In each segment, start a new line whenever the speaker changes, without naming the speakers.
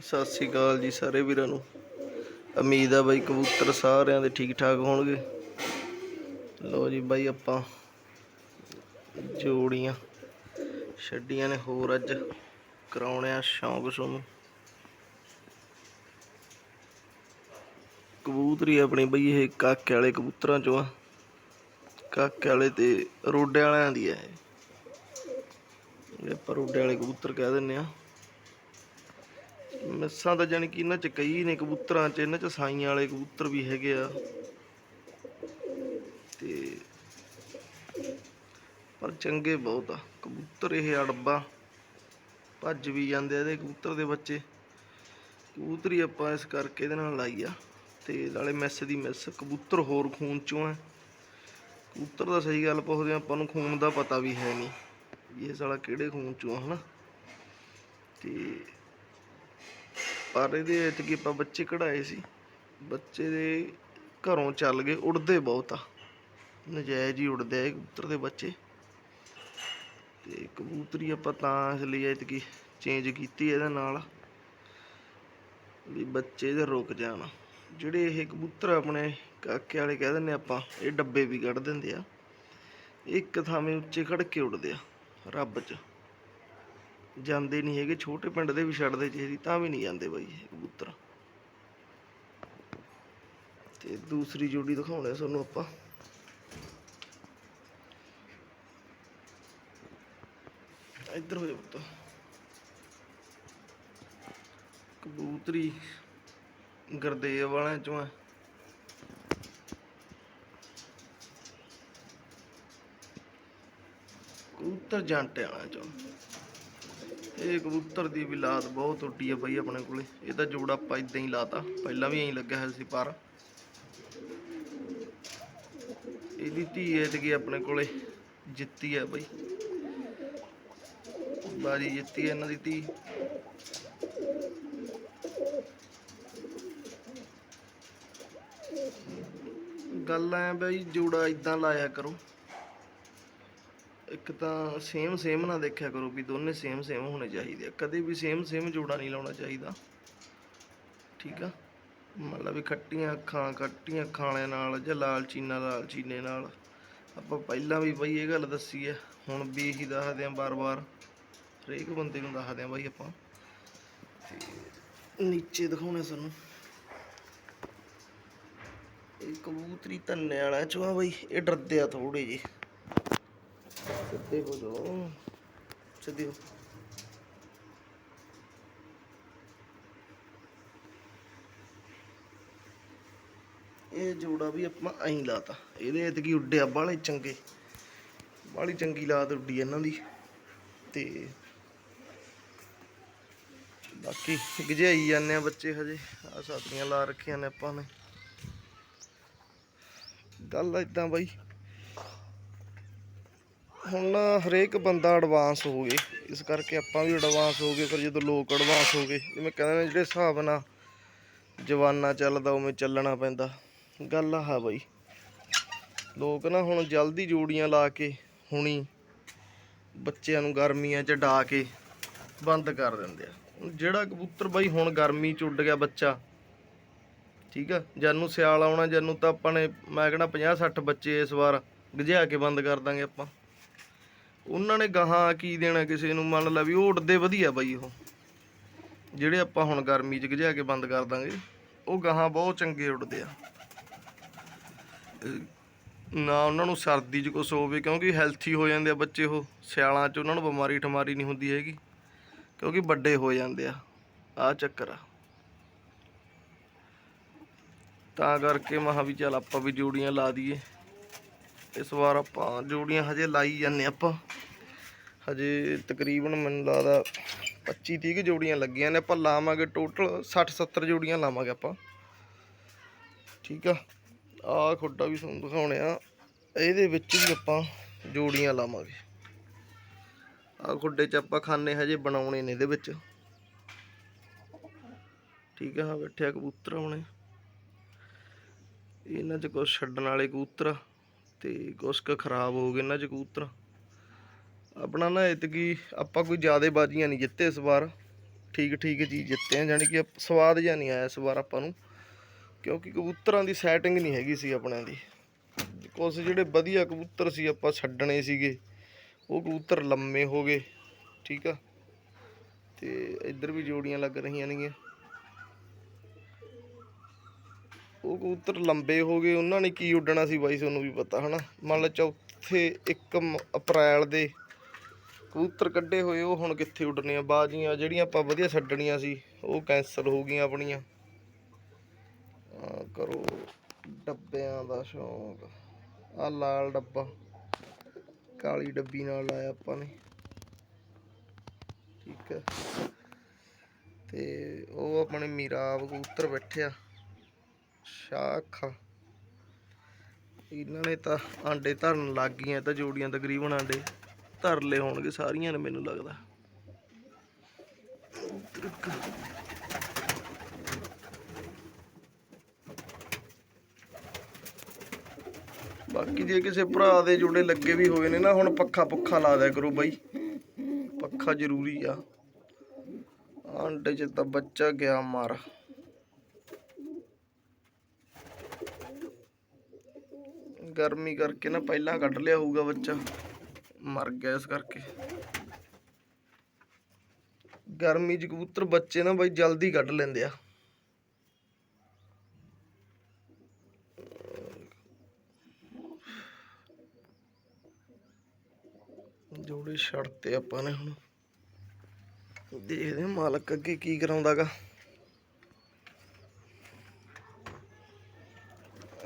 ਸਤਿ ਸ੍ਰੀ ਅਕਾਲ ਜੀ ਸਾਰੇ ਵੀਰਾਂ ਨੂੰ। ਉਮੀਦ ਆ ਬਾਈ ਕਬੂਤਰ ਸਾਰਿਆਂ ਦੇ ਠੀਕ ਠਾਕ ਹੋਣਗੇ। ਲੋ ਜੀ ਬਾਈ ਆਪਾਂ ਜੋੜੀਆਂ ਛੱਡੀਆਂ ਨੇ ਹੋਰ ਅੱਜ ਕਰਾਉਣੇ ਆ ਸ਼ੌਂਕ ਤੁਹਾਨੂੰ ਕਬੂਤਰੀ ਆਪਣੀ ਬਈ ਇਹ ਕਾਕੇ ਵਾਲੇ ਕਬੂਤਰਾਂ ਚੋਂ ਆ। ਕਾਕੇ ਵਾਲੇ ਤੇ ਰੋਡੇ ਵਾਲਿਆਂ ਦੀ ਆ ਇਹ। ਇਹ ਆਪਾਂ ਰੋਡੇ ਵਾਲੇ ਕਬੂਤਰ ਕਹਿ ਦਿੰਨੇ ਆ। ਮਿਸਾਂ ਤਾਂ ਜਾਣੀ ਕਿ ਇਹਨਾਂ ਚ ਕਈ ਨੇ ਕਬੂਤਰਾਂ ਚ ਇਹਨਾਂ ਚ ਸਾਈਆਂ ਵਾਲੇ ਕਬੂਤਰ ਵੀ ਹੈਗੇ ਆ। ਤੇ ਪਰ ਚੰਗੇ ਬਹੁਤ ਆ। ਕਬੂਤਰ ਇਹ ਅੜਬਾ ਭੱਜ ਵੀ ਜਾਂਦੇ ਆ ਇਹਦੇ ਕਬੂਤਰ ਦੇ ਬੱਚੇ। ਕਬੂਤਰੀ ਆਪਾਂ ਇਸ ਕਰਕੇ ਇਹਦੇ ਨਾਲ ਲਾਈ ਆ। ਤੇ ਨਾਲੇ ਮੈਸ ਦੀ ਮਿਸ ਕਬੂਤਰ ਹੋਰ ਖੂਨ ਚੋਂ ਆ। ਕਬੂਤਰ ਦਾ ਸਹੀ ਗੱਲ ਪੁੱਛਦੇ ਆ, ਆਪਾਂ ਨੂੰ ਖੂਨ ਦਾ ਪਤਾ ਵੀ ਹੈ ਨਹੀਂ ਇਹ ਸਾਲਾ ਕਿਹੜੇ ਖੂਨ ਚੋਂ ਆ ਹਨਾ। ਤੇ ਪਰ ਇਹਦੇ ਵਿੱਚ ਕੀ ਆਪਾਂ ਬੱਚੇ ਕਢਾਏ ਸੀ, ਬੱਚੇ ਦੇ ਘਰੋਂ ਚੱਲ ਗਏ, ਉੜਦੇ ਬਹੁਤ ਆ। ਨਜਾਇਜ਼ ਹੀ ਉੜਦੇ ਆ ਕਬੂਤਰ ਦੇ ਬੱਚੇ। ਤੇ ਕਬੂਤਰੀ ਆਪਾਂ ਤਾਂ ਇਸ ਲਈ ਐਤਕੀ ਚੇਂਜ ਕੀਤੀ ਇਹਦੇ ਨਾਲ, ਵੀ ਬੱਚੇ ਦੇ ਰੁਕ ਜਾਣ। ਜਿਹੜੇ ਇਹ ਕਬੂਤਰ ਆਪਣੇ ਕਾਕੇ ਵਾਲੇ ਕਹਿ ਦਿੰਦੇ ਆਪਾਂ, ਇਹ ਡੱਬੇ ਵੀ ਕੱਢ ਦਿੰਦੇ ਆ। ਇੱਕ ਥਾਵੇਂ ਉੱਚੇ ਖੜ ਕੇ ਉੱਡਦੇ ਆ, ਰੱਬ 'ਚ। ਜਾਂਦੇ ਨਹੀਂ ਹੈਗੇ, ਛੋਟੇ ਪਿੰਡ ਦੇ ਵੀ ਛੱਡਦੇ ਜਿਹੜੀ ਤਾਂ ਵੀ ਨਹੀਂ ਜਾਂਦੇ ਬਾਈ ਕਬੂਤਰ। ਤੇ ਦੂਸਰੀ ਜੋੜੀ ਦਿਖਾਉਣੇ ਤੁਹਾਨੂੰ ਆਪਾਂ। ਇੱਧਰ ਹੋ ਜਾ ਪੁੱਤ। ਕਬੂਤਰੀ ਗਰਦੇਵ ਵਾਲਿਆਂ ਚੋਂ ਆ। ਕਬੂਤਰ ਜਾਂਟੇ ਵਾਲਿਆਂ ਚੋਂ। ਇਹ ਕਬੂਤਰ ਦੀ ਵੀ ਲਾਤ ਬਹੁਤ ਉੱਡੀ ਆ ਬਈ ਆਪਣੇ ਕੋਲੇ। ਇਹਦਾ ਜੋੜਾ ਆਪਾਂ ਇਦਾਂ ਹੀ ਲਾਤਾ। ਪਹਿਲਾਂ ਵੀ ਐਂ ਲੱਗਿਆ ਹੋਇਆ ਸੀ ਪਰ। ਇਹਦੀ ਧੀ ਐ ਆਪਣੇ ਕੋਲੇ ਜਿੱਤੀ ਆ ਬਈ। ਬਾਜੀ ਜਿੱਤੀ ਆ ਇਹਨਾਂ ਦੀ ਧੀ। ਗੱਲ ਐ ਬਈ ਜੋੜਾ ਇਦਾਂ ਲਾਇਆ ਕਰੋ। ਇੱਕ ਤਾਂ ਸੇਮ ਸੇਮ ਨਾ ਦੇਖਿਆ ਕਰੋ ਵੀ ਦੋਨੇ ਸੇਮ ਸੇਮ ਹੋਣੇ ਚਾਹੀਦੇ ਆ। ਕਦੇ ਵੀ ਸੇਮ ਸੇਮ ਜੋੜਾ ਨਹੀਂ ਲਾਉਣਾ ਚਾਹੀਦਾ। ਠੀਕ ਆ? ਮਤਲਬ ਵੀ ਖੱਟੀਆਂ ਅੱਖਾਂ ਖੱਟੀਆਂ ਅੱਖਾਂ ਵਾਲਿਆਂ ਨਾਲ ਜਾਂ ਲਾਲਚੀਨਾ ਲਾਲਚੀਨੇ ਨਾਲ। ਆਪਾਂ ਪਹਿਲਾਂ ਵੀ ਬਈ ਇਹ ਗੱਲ ਦੱਸੀ ਹੈ ਹੁਣ ਵੀ ਇਹੀ ਦੱਸਦੇ ਆਂ ਬਾਰ-ਬਾਰ। ਹਰੇਕ ਬੰਦੇ ਨੂੰ ਦੱਸਦੇ ਆਂ ਬਈ ਆਪਾਂ। ਨੀਚੇ ਦਿਖਾਉਣੇ ਸਾਨੂੰ ਇਹ ਕਬੂਤਰੀ ਧੰਨੇ ਵਾਲਾ ਚੋਂ ਆ ਬਈ, ਇਹ ਡਰਦੇ ਆ ਥੋੜੇ ਜਿਹੇ। ਸਿੱਧੇ ਹੋ ਜਾਓ। ਸਿੱਧੇ ਹੋ। ਇਹ ਜੋੜਾ ਵੀ ਆਪਾਂ ਐਂ ਲਾਤਾ। ਇਹਦੇ ਐਤਕੀ ਉੱਡਿਆ ਬਾਲੇ ਚੰਗੇ। ਬਾਲੀ ਚੰਗੀ ਲਾਤ ਉੱਡੀ ਇਹਨਾਂ ਦੀ। ਤੇ ਬਾਕੀ ਗਜਾਈ ਜਾਂਦੇ ਆ ਬੱਚੇ ਹਜੇ। ਆ ਸਾਥੀਆਂ ਲਾ ਰੱਖੀਆਂ ਨੇ ਆਪਾਂ ਨੇ। ਗੱਲ ਇਦਾਂ ਬਾਈ। ਹੁਣ ਨਾ ਹਰੇਕ ਬੰਦਾ ਐਡਵਾਂਸ ਹੋ ਗਏ। ਇਸ ਕਰਕੇ ਆਪਾਂ ਵੀ ਐਡਵਾਂਸ ਹੋ ਗਏ ਫਿਰ ਜਦੋਂ ਲੋਕ ਐਡਵਾਂਸ ਹੋ ਗਏ, ਜਿਵੇਂ ਕਹਿੰਦੇ ਜਿਹੜੇ ਹਿਸਾਬ ਨਾਲ ਜਵਾਨਾ ਚੱਲਦਾ, ਉਵੇਂ ਚੱਲਣਾ ਪੈਂਦਾ। ਗੱਲ ਆਹ ਬਈ। ਲੋਕ ਨਾ ਹੁਣ ਜਲਦੀ ਜੋੜੀਆਂ ਲਾ ਕੇ ਹੁਣੀ ਬੱਚਿਆਂ ਨੂੰ ਗਰਮੀਆਂ 'ਚ ਡਾ ਕੇ ਬੰਦ ਕਰ ਦਿੰਦੇ ਆ। ਜਿਹੜਾ ਕਬੂਤਰ ਬਾਈ ਹੁਣ ਗਰਮੀ 'ਚ ਉੱਡ ਗਿਆ ਬੱਚਾ, ਠੀਕ ਆ? ਜਦ ਨੂੰ ਸਿਆਲ ਆਉਣਾ ਜਦ ਨੂੰ ਤਾਂ ਆਪਾਂ ਨੇ, ਮੈਂ ਕਹਿੰਦਾ 50 60 ਬੱਚੇ ਇਸ ਵਾਰ ਗਜਿਆ ਕੇ ਬੰਦ ਕਰ ਦਾਂਗੇ ਆਪਾਂ। ਉਹਨਾਂ ਨੇ ਗਾਹਾਂ ਕੀ ਦੇਣਾ ਕਿਸੇ ਨੂੰ? ਮੰਨ ਲਾ ਵੀ ਉਹ ਉੱਡਦੇ ਵਧੀਆ ਬਾਈ ਉਹ। ਜਿਹੜੇ ਆਪਾਂ ਹੁਣ ਗਰਮੀ 'ਚ ਗਜਾ ਕੇ ਬੰਦ ਕਰ ਦਾਂਗੇ, ਉਹ ਗਾਹਾਂ ਬਹੁਤ ਚੰਗੇ ਉੱਡਦੇ ਆ। ਨਾ ਉਹਨਾਂ ਨੂੰ ਸਰਦੀ 'ਚ ਕੁਛ ਹੋਵੇ, ਕਿਉਂਕਿ ਹੈਲਥੀ ਹੋ ਜਾਂਦੇ ਆ ਬੱਚੇ ਉਹ। ਸਿਆਲਾਂ 'ਚ ਉਹਨਾਂ ਨੂੰ ਬਿਮਾਰੀ ਠਮਾਰੀ ਨਹੀਂ ਹੁੰਦੀ ਹੈਗੀ, ਕਿਉਂਕਿ ਵੱਡੇ ਹੋ ਜਾਂਦੇ ਆ। ਆ ਚੱਕਰ ਆ। ਤਾਂ ਕਰਕੇ ਮਹਾ ਵੀ ਚੱਲ ਆਪਾਂ ਵੀ ਜੋੜੀਆਂ ਲਾ ਦਈਏ। ਇਸ ਵਾਰ ਆਪਾਂ ਜੋੜੀਆਂ ਹਜੇ ਲਾਈ ਜਾਂਦੇ ਆਪਾਂ। ਹਜੇ ਤਕਰੀਬਨ ਮੈਨੂੰ ਲੱਗਦਾ 25 30 ਕੁ ਜੋੜੀਆਂ ਲੱਗੀਆਂ ਨੇ, ਆਪਾਂ ਲਾਵਾਂਗੇ ਟੋਟਲ 60 70 ਜੋੜੀਆਂ ਲਾਵਾਂਗੇ ਆਪਾਂ। ਠੀਕ ਆ? ਆ ਖੁੱਡਾ ਵੀ ਤੁਹਾਨੂੰ ਦਿਖਾਉਣੇ ਆ। ਇਹਦੇ ਵਿੱਚ ਵੀ ਆਪਾਂ ਜੋੜੀਆਂ ਲਾਵਾਂਗੇ। ਆ ਖੁੱਡੇ 'ਚ ਆਪਾਂ ਖਾਨੇ ਹਜੇ ਬਣਾਉਣੇ ਨੇ ਇਹਦੇ ਵਿੱਚ। ਠੀਕ ਆ, ਆਹ ਬੈਠਿਆ ਕਬੂਤਰ ਹੁਣੇ ਇਹਨਾਂ 'ਚ ਕੁਛ ਛੱਡਣ ਵਾਲੇ ਕਬੂਤਰ ਆ ਤੇ ਕੁਛ ਕੁ ਖਰਾਬ ਹੋ ਗਏ ਇਹਨਾਂ 'ਚ ਕਬੂਤਰ। ਆਪਣਾ ਨਾ ਇਤਕੀ ਆਪਾਂ ਕੋਈ ਜ਼ਿਆਦਾ ਬਾਜੀਆਂ ਨਹੀਂ ਜਿੱਤੇ ਇਸ ਵਾਰ। ਠੀਕ ਠੀਕ ਚੀਜ਼ ਜਿੱਤੇ ਆ, ਜਾਣੀ ਕਿ ਸਵਾਦ ਜਿਹਾ ਨਹੀਂ ਆਇਆ ਇਸ ਵਾਰ ਆਪਾਂ ਨੂੰ। ਕਿਉਂਕਿ ਕਬੂਤਰਾਂ ਦੀ ਸੈਟਿੰਗ ਨਹੀਂ ਹੈਗੀ ਸੀ ਆਪਣਿਆਂ ਦੀ। ਕੁਛ ਜਿਹੜੇ ਵਧੀਆ ਕਬੂਤਰ ਸੀ ਆਪਾਂ ਛੱਡਣੇ ਸੀਗੇ, ਉਹ ਕਬੂਤਰ ਲੰਮੇ ਹੋ ਗਏ, ਠੀਕ ਆ। ਤੇ ਇੱਧਰ ਵੀ ਜੋੜੀਆਂ ਲੱਗ ਰਹੀਆਂ ਨੇਗੀਆਂ। ਉਹ ਕਬੂਤਰ ਲੰਬੇ ਹੋ ਗਏ, ਉਹਨਾਂ ਨੇ ਕੀ ਉੱਡਣਾ ਸੀ ਬਾਈ, ਤੁਹਾਨੂੰ ਵੀ ਪਤਾ, ਹਨਾ। ਮੰਨ ਲਓ ਚੌਥੇ 1 ਅਪ੍ਰੈਲ ਦੇ ਕਬੂਤਰ ਕੱਢੇ ਹੋਏ, ਉਹ ਹੁਣ ਕਿੱਥੇ ਉੱਡਣੇ ਆ ਬਾਜੀਆਂ ਜਿਹੜੀਆਂ ਆਪਾਂ ਵਧੀਆ ਛੱਡਣੀਆਂ ਸੀ, ਉਹ ਕੈਂਸਲ ਹੋ ਗਈਆਂ ਆਪਣੀਆਂ। ਆ ਕਰੋ, ਡੱਬਿਆਂ ਦਾ ਸ਼ੌਂਕ। ਆ ਲਾਲ ਡੱਬਾ, ਕਾਲੀ ਡੱਬੀ ਨਾਲ ਲਾਇਆ ਆਪਾਂ ਨੇ। ਠੀਕ ਹੈ। ਤੇ ਉਹ ਆਪਣੇ ਮੀਰਾਬ ਕਬੂਤਰ ਬੈਠਿਆ ਸ਼ਾਖਾ। ਇਹਨਾਂ ਨੇ ਤਾਂ ਆਂਡੇ ਧਰਨ ਲੱਗ ਗਈਆਂ ਤਾਂ ਜੋੜੀਆਂ ਤਕਰੀਬਨ ਆਂਡੇ। ਧਰ ਹੋਣਗੇ ਸਾਰੀਆਂ ਨੇ ਮੈਨੂੰ ਲੱਗਦਾ। ਬਾਕੀ ਜੇ ਕਿਸੇ ਭਰਾ ਦੇ ਜੋੜੇ ਲੱਗੇ ਵੀ ਹੋਏ ਨੇ ਨਾ, ਹੁਣ ਪੱਖਾ ਪੁੱਖਾ ਲਾ ਦਿਆ ਕਰੋ ਬਾਈ। ਪੱਖਾ ਜ਼ਰੂਰੀ ਆ। ਆਂਡੇ ਚ ਤਾਂ ਬੱਚਾ ਗਿਆ ਮਾਰ। ਗਰਮੀ ਕਰਕੇ ਨਾ ਪਹਿਲਾਂ ਕੱਢ ਲਿਆ ਹੋਊਗਾ ਬੱਚਾ। ਮਰ ਗਿਆ ਇਸ ਕਰਕੇ। ਗਰਮੀ ਚ ਕਬੂਤਰ ਬੱਚੇ ਨਾ ਬਾਈ ਜਲਦੀ ਕੱਢ ਲੈਂਦੇ ਆ। ਜੋੜੇ ਛੱਡਤੇ ਆਪਾਂ ਨੇ ਹੁਣ। ਦੇਖਦੇ ਮਾਲਕ ਅੱਗੇ ਕੀ ਕਰਾਉਂਦਾਗਾ।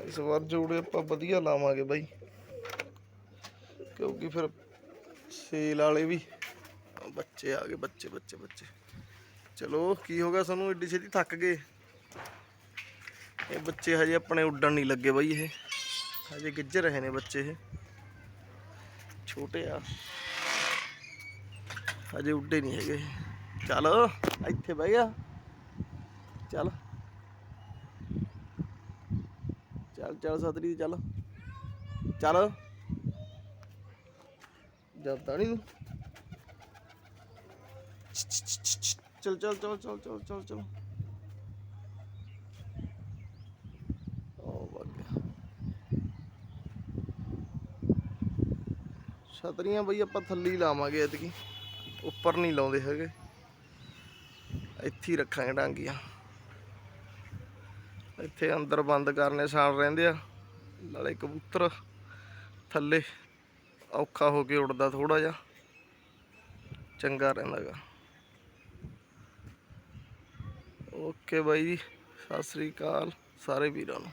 ਇਸ ਵਾਰ ਜੋੜੇ ਆਪਾਂ ਵਧੀਆ ਲਾਵਾਂਗੇ ਬਾਈ। ਕਿਉਂਕਿ ਫਿਰ ਸੇਲ ਵਾਲੇ ਵੀ। ਬੱਚੇ ਆ ਗਏ, ਬੱਚੇ ਬੱਚੇ ਬੱਚੇ। ਚਲੋ, ਕੀ ਹੋ ਗਿਆ ਸਾਨੂੰ? ਏਡੀ ਛੇਤੀ ਥੱਕ ਗਏ। ਇਹ ਬੱਚੇ ਹਜੇ ਆਪਣੇ ਉੱਡਣ ਨਹੀਂ ਲੱਗੇ ਬਈ ਇਹ। ਹਜੇ ਗਿੱਜ ਰਹੇ ਨੇ ਬੱਚੇ ਇਹ। ਛੋਟੇ ਆ। ਹਜੇ ਉੱਡੇ ਨਹੀਂ ਹੈਗੇ। ਚੱਲ, ਇੱਥੇ ਬਹਿ ਗਿਆ। ਚੱਲ। ਚੱਲ ਚੱਲ ਸਤਰੀ ਚੱਲ। ਚੱਲ। ਜਾਂਦਾ ਨਹੀਂ ਤੂੰ। ਚੱਲ, ਚਲ ਚੱਲ ਚਲ ਚੱਲ ਚਲ, ਚੱਲ। ਛਤਰੀਆਂ ਬਈ ਆਪਾਂ ਥੱਲੇ ਲਾਵਾਂਗੇ ਐਤਕੀ। ਉੱਪਰ ਨਹੀਂ ਲਾਉਂਦੇ ਹੈਗੇ। ਇੱਥੇ ਹੀ ਰੱਖਾਂਗੇ ਡਾਂਗੀਆਂ ਇੱਥੇ ਅੰਦਰ ਬੰਦ ਕਰਨੇ ਸਾਲ ਰਹਿੰਦੇ ਆ। ਨਾਲੇ ਕਬੂਤਰ ਥੱਲੇ। ਔਖਾ ਹੋ ਕੇ ਉੱਡਦਾ ਥੋੜਾ ਜਿਹਾ। ਚੰਗਾ ਰਹਿੰਦਾਗਾ ਓਕੇ ਬਾਈ ਜੀ, ਸਤਿ ਸ੍ਰੀ ਅਕਾਲ ਸਾਰੇ ਵੀਰਾਂ ਨੂੰ।